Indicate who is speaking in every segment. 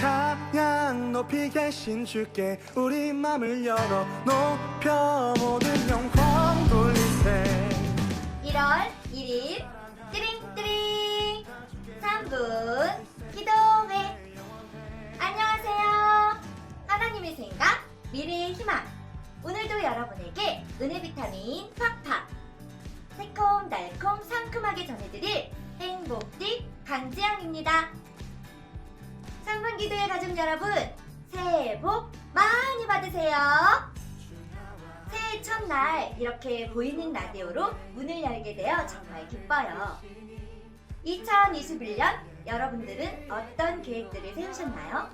Speaker 1: 찬양 높이 계신 주께 우리 맘을 열어 높여 모든 영광 돌리세.
Speaker 2: 1월 1일 띠링띠링. 3분 기도회. 안녕하세요. 하나님의 생각 미래의 희망. 오늘도 여러분에게 은혜 비타민 팍팍. 새콤달콤 상큼하게 전해드릴 행복틱 강지영입니다 3분 기도회 가족 여러분 새해 복 많이 받으세요 새해 첫날 이렇게 보이는 라디오로 문을 열게 되어 정말 기뻐요. 2021년 여러분들은 어떤 계획들을 세우셨나요?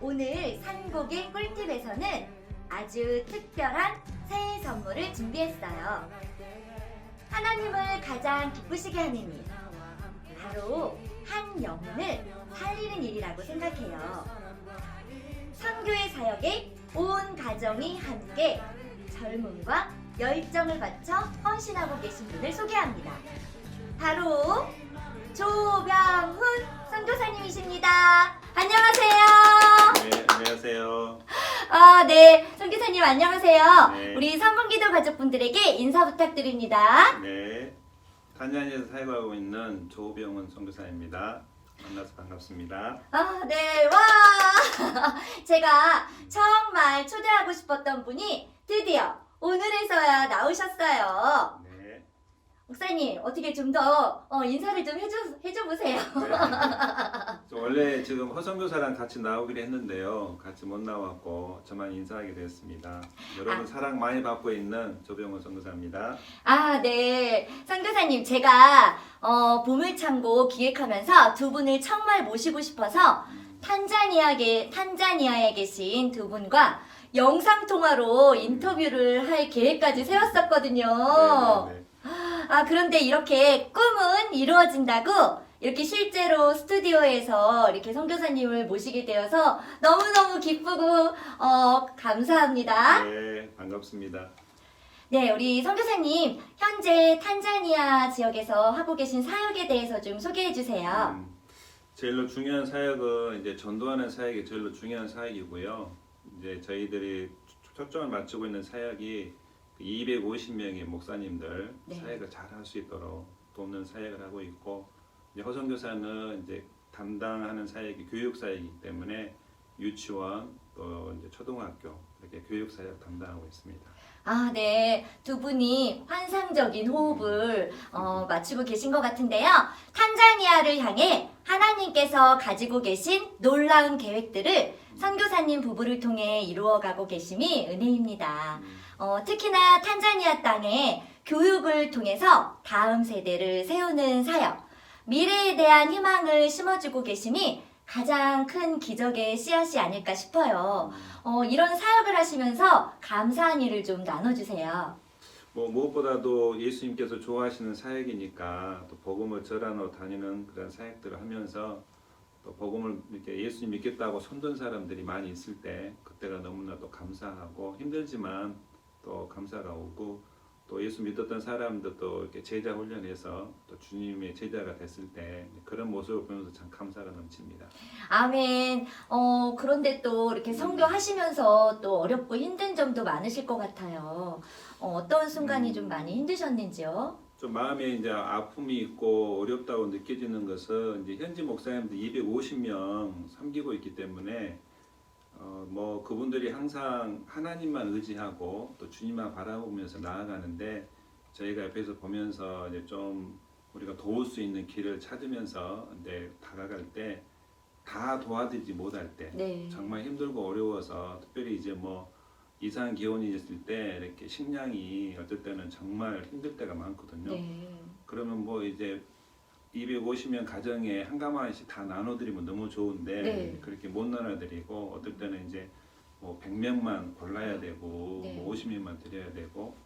Speaker 2: 오늘 산곡의 꿀팁에서는 아주 특별한 새해 선물을 준비했어요. 하나님을 가장 기쁘시게 하는 일, 바로 한 영혼을 살리는 일이라고 생각해요. 선교의 사역에 온 가정이 함께 젊음과 열정을 바쳐 헌신하고 계신 분을 소개합니다. 바로 조병훈 선교사님이십니다. 안녕하세요.
Speaker 3: 네, 안녕하세요.
Speaker 2: 아, 네. 선교사님 안녕하세요.
Speaker 3: 네.
Speaker 2: 우리 선분기도 가족분들에게 인사 부탁드립니다.
Speaker 3: 네, 탄자니아에서 사역하고 있는 조병원 선교사입니다. 만나서 반갑습니다.
Speaker 2: 아, 네. 와! 제가 정말 초대하고 싶었던 분이 드디어 오늘에서야 나오셨어요.
Speaker 3: 네,
Speaker 2: 목사님, 어떻게 좀 더 인사를 좀 해줘, 해줘 보세요.
Speaker 3: 네. 저 원래 지금 허선교사랑 같이 나오기로 했는데요. 같이 못 나왔고 저만 인사하게 됐습니다. 여러분
Speaker 2: 아.
Speaker 3: 사랑 많이 받고 있는 조병원 선교사입니다.
Speaker 2: 아, 네. 선교사님, 제가 어, 보물창고 기획하면서 두 분을 정말 모시고 싶어서 탄자니아에, 탄자니아에 계신 두 분과 영상 통화로 인터뷰를 할 계획까지 세웠었거든요.
Speaker 3: 네, 네, 네.
Speaker 2: 아, 그런데 이렇게 꿈은 이루어진다고 이렇게 실제로 스튜디오에서 이렇게 선교사님을 모시게 되어서 너무너무 기쁘고 어, 감사합니다.
Speaker 3: 네, 반갑습니다.
Speaker 2: 네, 우리 선교사님 현재 탄자니아 지역에서 하고 계신 사역에 대해서 좀 소개해 주세요.
Speaker 3: 음, 제일로 중요한 사역은 이제 전도하는 사역이 제일로 중요한 사역이고요. 이제 저희들이 초- 초점을 맞추고 있는 사역이 250명의 목사님들
Speaker 2: 네.
Speaker 3: 사역을 잘 할 수 있도록 돕는 사역을 하고 있고 이제 허선교사는 이제 담당하는 사역이 교육 사역이기 때문에 유치원 또 이제 초등학교 이렇게 교육 사역 담당하고 있습니다.
Speaker 2: 아, 네. 두 분이 환상적인 호흡을 어, 맞추고 계신 것 같은데요. 탄자니아를 향해 하나님께서 가지고 계신 놀라운 계획들을 선교사님 부부를 통해 이루어가고 계심이 은혜입니다. 어, 특히나 탄자니아 땅에 교육을 통해서 다음 세대를 세우는 사역, 미래에 대한 희망을 심어주고 계심이 가장 큰 기적의 씨앗이 아닐까 싶어요. 어, 이런 사역을 하시면서 감사한 일을 좀 나눠주세요.
Speaker 3: 뭐 무엇보다도 예수님께서 좋아하시는 사역이니까 또 복음을 전하러 다니는 그런 사역들을 하면서 또 복음을 이렇게 예수님 믿겠다고 손든 사람들이 많이 있을 때 그때가 너무나도 감사하고 힘들지만 또 감사가 오고 또 예수 믿었던 사람들도 이렇게 제자 훈련해서 또 주님의 제자가 됐을 때 그런 모습을 보면서 참 감사가 넘칩니다.
Speaker 2: 아멘. 어, 그런데 또 이렇게 선교하시면서 또 어렵고 힘든 점도 많으실 것 같아요. 어, 떤 순간이 좀 많이 힘드셨는지요?
Speaker 3: 좀 마음에 이제 아픔이 있고 어렵다고 느껴지는 것은 이제 현지 목사님들 250명 섬기고 있기 때문에 어 뭐 그분들이 항상 하나님만 의지하고 또 주님만 바라보면서 나아가는데 저희가 옆에서 보면서 이제 좀 우리가 도울 수 있는 길을 찾으면서 이제 다가갈 때 다 도와드리지 못할 때
Speaker 2: 네.
Speaker 3: 정말 힘들고 어려워서 특별히 이제 뭐 이상 기온이 있을 때 이렇게 식량이 어떨 때는 정말 힘들 때가 많거든요.
Speaker 2: 네.
Speaker 3: 그러면 뭐 이제 250명 가정에 한 가마씩 다 나눠드리면 너무 좋은데
Speaker 2: 네.
Speaker 3: 그렇게 못 나눠드리고 어떨 때는 이제 뭐 100명만 골라야 되고
Speaker 2: 네.
Speaker 3: 뭐 50명만 드려야 되고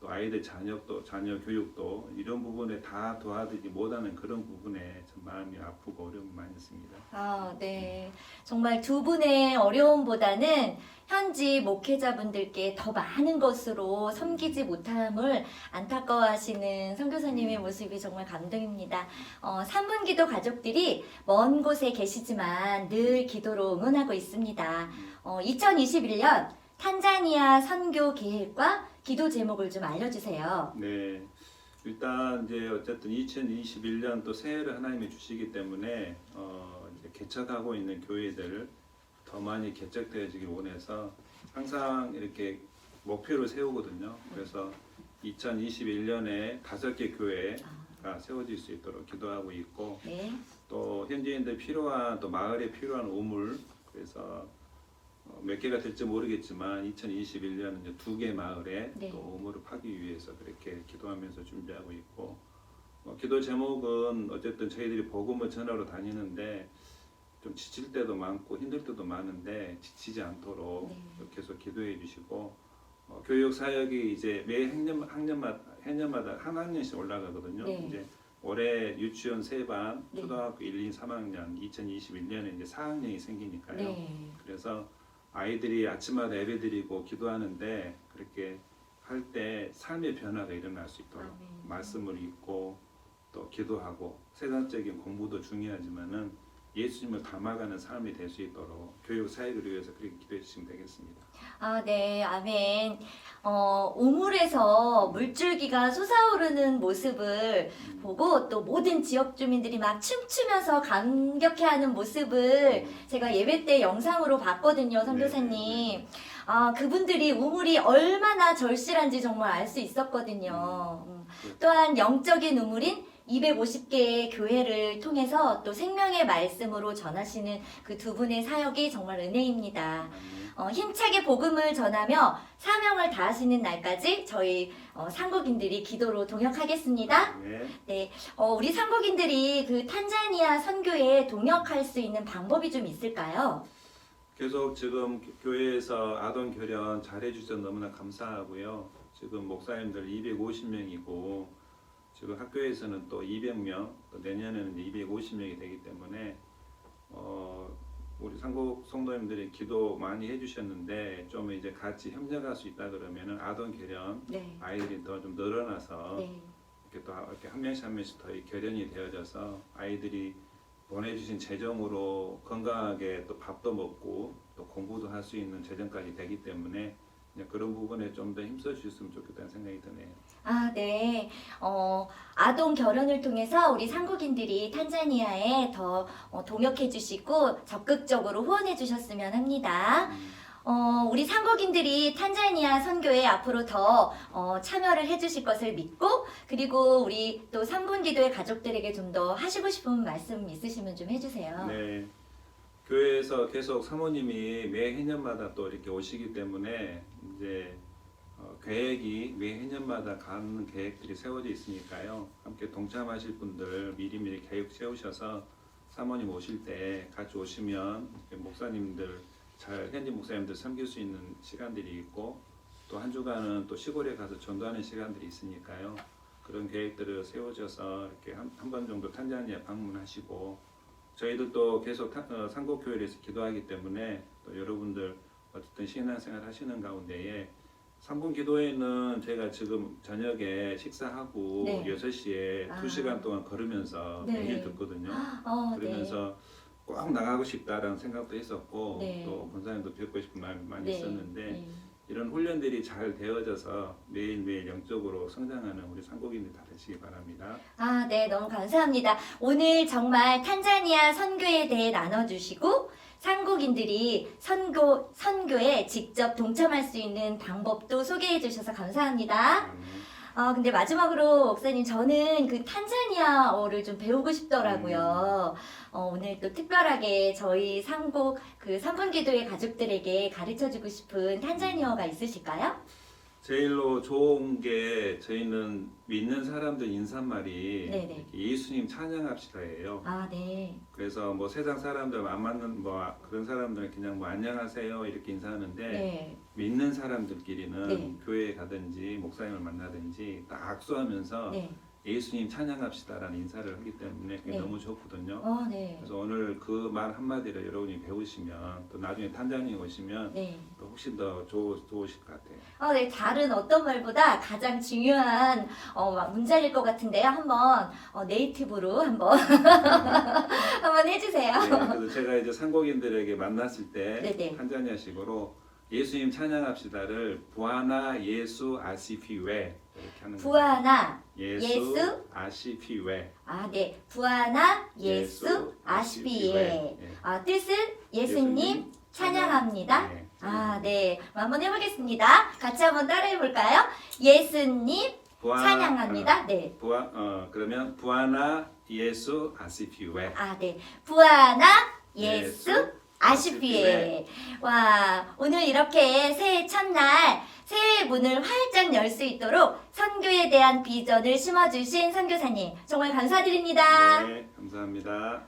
Speaker 3: 또 아이들 자녀도 자녀 교육도 이런 부분에 다 도와드리지 못하는 그런 부분에 좀 마음이 아프고 어려움이 많이 있습니다.
Speaker 2: 아, 네. 정말 두 분의 어려움보다는 현지 목회자분들께 더 많은 것으로 섬기지 못함을 안타까워하시는 선교사님의 모습이 정말 감동입니다. 어, 삼분기도 가족들이 먼 곳에 계시지만 늘 기도로 응원하고 있습니다. 어, 2021년 탄자니아 선교 계획과 기도 제목을 좀 알려주세요.
Speaker 3: 네. 일단 이제 어쨌든 2021년 또 새해를 하나님이 주시기 때문에 어 이제 개척하고 있는 교회들 더 많이 개척되어지길 원해서 항상 이렇게 목표를 세우거든요. 그래서 2021년에 다섯 개 교회가 세워질 수 있도록 기도하고 있고
Speaker 2: 네.
Speaker 3: 또 현지인들 필요한 또 마을에 필요한 우물 그래서 어, 몇 개가 될지 모르겠지만 2021년은 이제 두개 마을에
Speaker 2: 네.
Speaker 3: 또 우물을 파기 위해서 그렇게 기도하면서 준비하고 있고 어, 기도 제목은 어쨌든 저희들이 복음을 전하러 다니는데 좀 지칠 때도 많고 힘들 때도 많은데 지치지 않도록
Speaker 2: 네.
Speaker 3: 계속 기도해 주시고 어, 교육 사역이 이제 매 학년 학년마다 해년마다 한 학년씩 올라가거든요.
Speaker 2: 네.
Speaker 3: 이제 올해 유치원 세 반,
Speaker 2: 네.
Speaker 3: 초등학교 1, 2, 3학년, 2021년에 이제 4학년이 생기니까요.
Speaker 2: 네.
Speaker 3: 그래서 아이들이 아침마다 예배드리고 기도하는데 그렇게 할 때 삶의 변화가 일어날 수 있도록
Speaker 2: 아멘.
Speaker 3: 말씀을 읽고 또 기도하고 세상적인 공부도 중요하지만은 예수님을 닮아가는 삶이 될 수 있도록 교육 사역을 위해서 그렇게 기도해 주시면 되겠습니다.
Speaker 2: 아, 네, 아멘. 어, 우물에서 물줄기가 솟아오르는 모습을 보고 또 모든 지역 주민들이 막 춤추면서 감격해하는 모습을 제가 예배 때 영상으로 봤거든요, 선교사님. 아, 그분들이 우물이 얼마나 절실한지 정말 알 수 있었거든요. 음. 또한 영적인 우물인 250개의 교회를 통해서 또 생명의 말씀으로 전하시는 그 두 분의 사역이 정말 은혜입니다. 어, 힘차게 복음을 전하며 사명을 다하시는 날까지 저희 어, 상국인들이 기도로 동역하겠습니다.
Speaker 3: 네.
Speaker 2: 어, 우리 상국인들이 그 탄자니아 선교에 동역할 수 있는 방법이 좀 있을까요?
Speaker 3: 계속 지금 교- 교회에서 아동 교련 잘해 주셔서 너무나 감사하고요. 지금 목사님들 250명이고 지금 학교에서는 또 200명, 또 내년에는 이제 250명이 되기 때문에 어 우리 상국 성도님들이 기도 많이 해주셨는데 좀 이제 같이 협력할 수 있다 그러면은 아동 교련
Speaker 2: 네.
Speaker 3: 아이들이 더 좀 늘어나서
Speaker 2: 네.
Speaker 3: 이렇게 또 이렇게 한 명씩 한 명씩 더이 결연이 되어져서 아이들이 보내주신 재정으로 건강하게 또 밥도 먹고 또 공부도 할 수 있는 재정까지 되기 때문에 그런 부분에 좀 더 힘써 주셨으면 좋겠다는 생각이 드네요.
Speaker 2: 아, 네. 어, 아동 결혼을 통해서 우리 상국인들이 탄자니아에 더 어, 동역해 주시고 적극적으로 후원해 주셨으면 합니다. 어, 우리 상국인들이 탄자니아 선교에 앞으로 더 어, 참여를 해주실 것을 믿고 그리고 우리 또 3분 기도의 가족들에게 좀 더 하시고 싶은 말씀 있으시면 좀 해주세요.
Speaker 3: 네. 교회에서 계속 사모님이 매 해년마다 또 이렇게 오시기 때문에 이제 어, 계획이 매 해년마다 가는 계획들이 세워져 있으니까요. 함께 동참하실 분들 미리미리 계획 세우셔서 사모님 오실 때 같이 오시면 목사님들 잘 현지 목사님들 섬길 수 있는 시간들이 있고 또 한 주간은 또 시골에 가서 전도하는 시간들이 있으니까요. 그런 계획들을 세워져서 이렇게 한 번 정도 탄자니아 방문하시고 저희들도 계속 타- 어, 기도하기 때문에 또 여러분들 어쨌든 신앙생활 하시는 가운데에 삼분 기도회는 제가 지금 저녁에 식사하고
Speaker 2: 네.
Speaker 3: 6시에
Speaker 2: 아.
Speaker 3: 2시간 동안 걸으면서
Speaker 2: 네.
Speaker 3: 매일 듣거든요.
Speaker 2: 어, 네.
Speaker 3: 그러면서 꼭 나가고 싶다라는 생각도 했었고
Speaker 2: 네.
Speaker 3: 또 권사님도 뵙고 싶은 마음이 많이
Speaker 2: 네.
Speaker 3: 있었는데
Speaker 2: 네.
Speaker 3: 이런 훈련들이 잘 되어져서 매일매일 영적으로 성장하는 우리 상고인들 다 되시기 바랍니다.
Speaker 2: 아, 네, 너무 감사합니다. 오늘 정말 탄자니아 선교에 대해 나눠주시고, 상국인들이 선교, 선교에 직접 동참할 수 있는 방법도 소개해 주셔서 감사합니다.
Speaker 3: 음,
Speaker 2: 아, 근데 마지막으로 목사님, 저는 그 탄자니아어를 좀 배우고 싶더라고요. 어, 오늘 또 특별하게 저희 상국 그 삼분기도의 가족들에게 가르쳐 주고 싶은 탄자니아어가 있으실까요?
Speaker 3: 제일로 좋은 게 저희는 믿는 사람들 인사말이
Speaker 2: 네네.
Speaker 3: 이렇게 예수님 찬양합시다예요.
Speaker 2: 아, 네.
Speaker 3: 그래서 뭐 세상 사람들 안 맞는 뭐 그런 사람들은 그냥 뭐 안녕하세요 이렇게 인사하는데
Speaker 2: 네.
Speaker 3: 믿는 사람들끼리는
Speaker 2: 네.
Speaker 3: 교회에 가든지 목사님을 만나든지 딱 악수하면서
Speaker 2: 네.
Speaker 3: 예수님 찬양합시다라는 인사를 하기 때문에 그게
Speaker 2: 네.
Speaker 3: 너무 좋거든요.
Speaker 2: 어, 네.
Speaker 3: 그래서 오늘 그 말 한마디를 여러분이 배우시면 또 나중에 탄장님 오시면
Speaker 2: 네.
Speaker 3: 또 훨씬 더 좋, 좋으실 것 같아요.
Speaker 2: 어, 네. 다른 어떤 말보다 가장 중요한 어, 문장일 것 같은데요. 한번 어, 네이티브로 한번 한번 해주세요.
Speaker 3: 네, 그래서 제가 이제 상고인들에게 만났을 때
Speaker 2: 네 네.
Speaker 3: 탄자니아식으로 예수님 찬양합시다를 부하나 예수 아시피웨 이렇게 하는 거예요.
Speaker 2: 부하나
Speaker 3: 예수,
Speaker 2: 예수
Speaker 3: 아시피웨
Speaker 2: 아, 네. 부하나 예수 아시비에.
Speaker 3: 예.
Speaker 2: 아, 뜻은 예수님 찬양합니다.
Speaker 3: 네,
Speaker 2: 아, 네. 한번 해보겠습니다. 같이 한번 따라해 볼까요? 예수님
Speaker 3: 부하-
Speaker 2: 찬양합니다.
Speaker 3: 어,
Speaker 2: 네.
Speaker 3: 부하 어 그러면 부하나 예수 아시피웨
Speaker 2: 아, 네. 부하나 예수
Speaker 3: 예수
Speaker 2: 아시피에. 와, 오늘 이렇게 새해 첫날 새해 문을 활짝 열 수 있도록 선교에 대한 비전을 심어주신 선교사님 정말 감사드립니다.
Speaker 3: 네 감사합니다.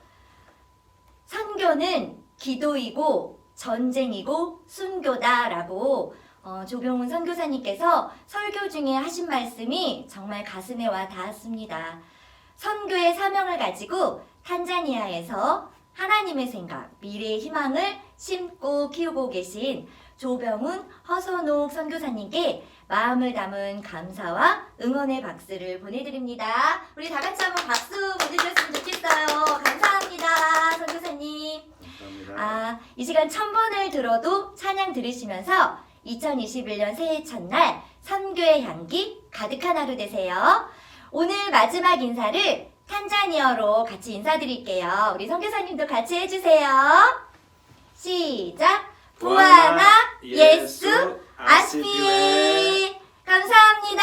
Speaker 2: 선교는 기도이고 전쟁이고 순교다라고 어, 조병훈 선교사님께서 설교 중에 하신 말씀이 정말 가슴에 와 닿았습니다. 선교의 사명을 가지고 탄자니아에서 하나님의 생각, 미래의 희망을 심고 키우고 계신 조병훈 허선옥 선교사님께 마음을 담은 감사와 응원의 박수를 보내드립니다. 우리 다 같이 한번 박수 보내주셨으면 좋겠어요. 감사합니다, 선교사님.
Speaker 3: 감사합니다.
Speaker 2: 아, 이 시간 천 번을 들어도 찬양 들으시면서 2021년 새해 첫날 선교의 향기 가득한 하루 되세요. 오늘 마지막 인사를 탄자니어로 같이 인사드릴게요. 우리 선교사님도 같이 해주세요. 시작. 부하나 예수 아시피에 감사합니다.